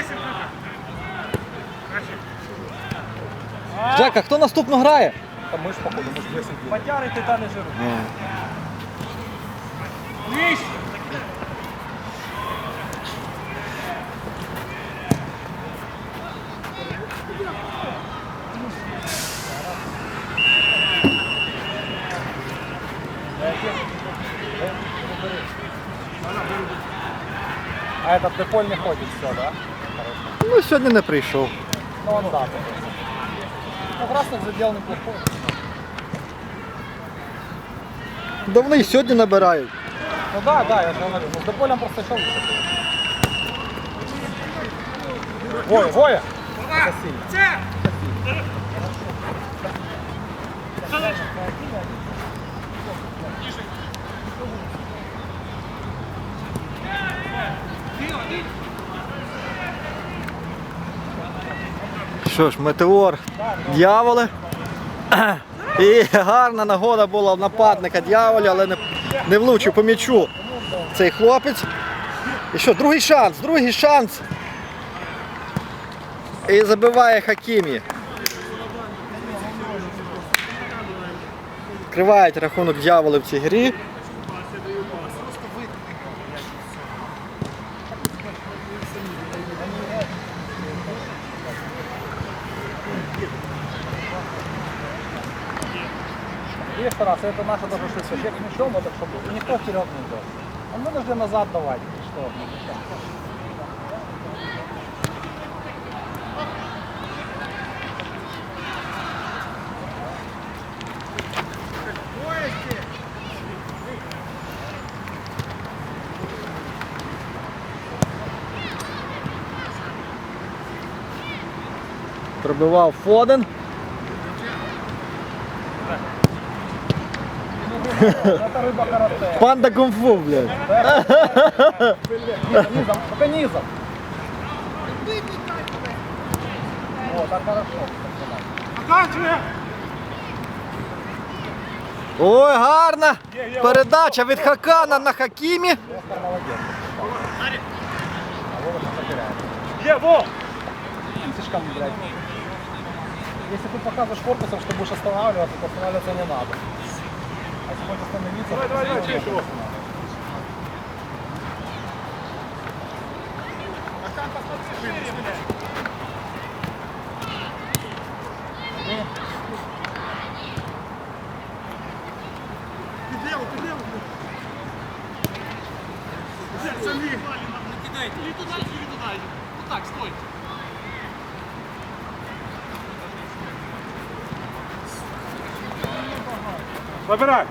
прессинг только. Хто наступно грає? Там ми ж походу, ми ж висить. Потяри титани жиру. Вещь. А этот деполь не ходить, все, да? Ну, сьогодні не прийшов. Ну он да. Ну, красных задел неплохой. Давно і сьогодні набирають. Ну да, да, я же говорю. Ну с деполем просто лучше. Воя, воя! Это сильно. Це. Що ж, метеор, дьяволи. І гарна нагода була в нападника дьяволі, але не, не влучив по м'ячу цей хлопець. І що, другий шанс, другий шанс. І забиває Хакімі. Відкривають рахунок дьяволи в цій грі. Видишь, Тарас, это наша даже шестая. Бег мячом, вот так, чтобы и никто вперед не идет. Он вынужден назад давать. И Что? Пробивав Фоден. Панда кунг-фу, блядь. Только низом. Вот, так хорошо. Ой, гарна передача від Хакана на Хакімі. Є, во. Слишком, блядь. Если ты показываешь корпусом, что будешь останавливаться, то останавливаться не надо. А если хочешь остановиться, Давай, то давай, давай, остановиться чешу. надо. Підлево, підлево. Це самі. Кидайте. Или туда, или туда. Вот так, стой. Забирай.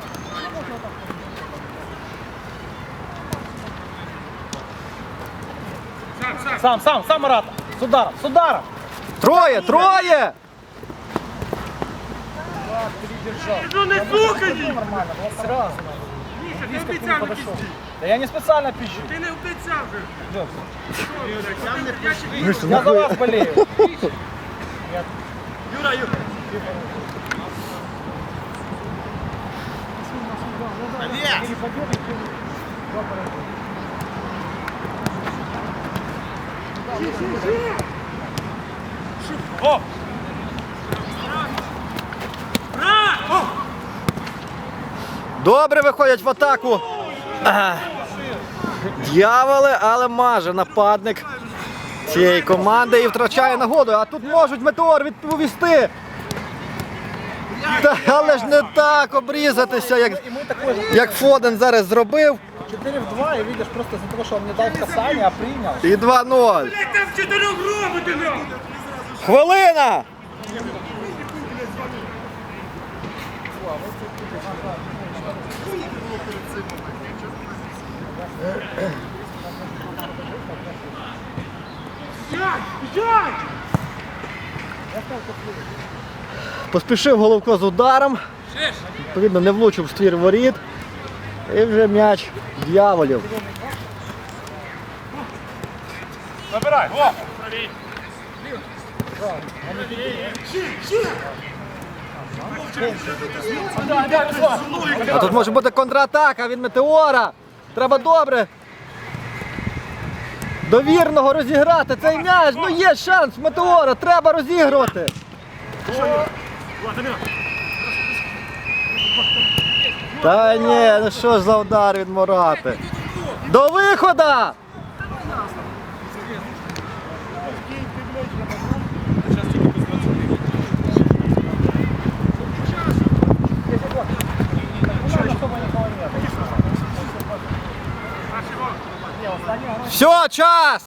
Сам, сам. Сам, сам, сам, Марат. С ударом, с ударом. Троє, троє! Ну не слухай! Нормально, было сразу. Міша, ти обіцяв пізді. Да я не специально пищу. Ти не обіцяв же. Я за вас болею. Юра, Юра. Добре виходять в атаку. Ага. Дьяволи, але маже нападник цієї команди і втрачає нагоду. А тут можуть метеор відповісти. Та, але ж не так обрізатися, як, як Фоден зараз зробив. 4 в 2, и видишь, просто из-за того, что он не дал касания, а принял. І 2-0. Блять, там чотирьох робити не Хвилина! П'ять! Поспішив Головко з ударом. Відповідно, не влучив в ствір воріт. І вже м'яч дьяволів. Забирай, о! А тут може бути контратака від метеора. Треба добре. Довірного розіграти цей м'яч. Ну є шанс метеора. Треба розігрувати. Та ні, ну що ж за удар від Мурати. До виходу! Все, час!